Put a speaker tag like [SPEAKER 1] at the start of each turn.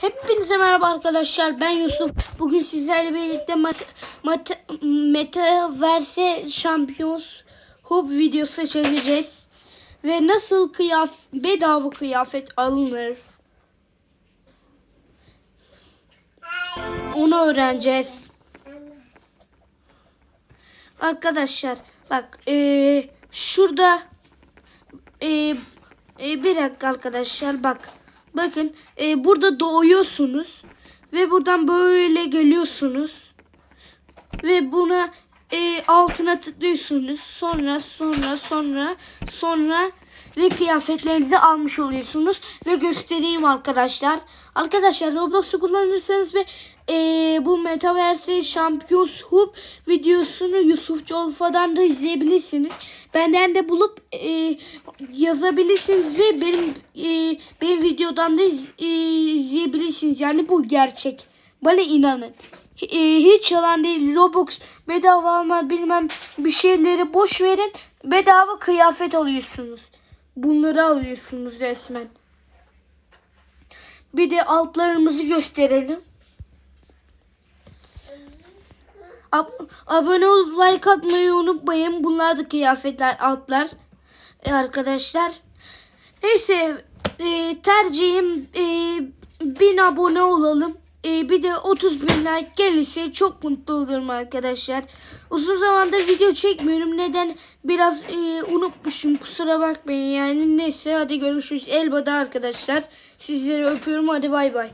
[SPEAKER 1] Hepinize merhaba arkadaşlar. Ben Yusuf. Bugün sizlerle birlikte Metaverse Champions Hub videosu çekeceğiz. Ve nasıl kıyaf bedava kıyafet alınır? Onu öğreneceğiz. Arkadaşlar bak eee, şurada eee, e, bir dakika arkadaşlar bak. Bakın e, burada doğuyorsunuz. Ve buradan böyle geliyorsunuz. Ve buna e, altına tıklıyorsunuz. Sonra sonra sonra sonra ve kıyafetlerinizi almış oluyorsunuz. Ve göstereyim arkadaşlar. Arkadaşlar Roblox'u kullanırsanız ve e, bu Metaverse Champions Hub videosunu Yusuf Colfa'dan da izleyebilirsiniz. Benden de bulup e, yazabilirsiniz ve benim e, benim videodan da iz- e, izleyebilirsiniz. Yani bu gerçek. Bana inanın. E, hiç yalan değil. Robux bedava alma bilmem bir şeyleri boş verin. Bedava kıyafet alıyorsunuz. Bunları alıyorsunuz resmen. Bir de altlarımızı gösterelim. Ab- abone olup like atmayı unutmayın. Bunlar da kıyafetler altlar e, arkadaşlar. Neyse e, tercihim e, 1000 abone olalım. E, bir de 30 bin like gelirse çok mutlu olurum arkadaşlar. Uzun zamandır video çekmiyorum. Neden? Biraz e, unutmuşum kusura bakmayın yani. Neyse hadi görüşürüz. Elbada arkadaşlar. Sizleri öpüyorum hadi bay bay.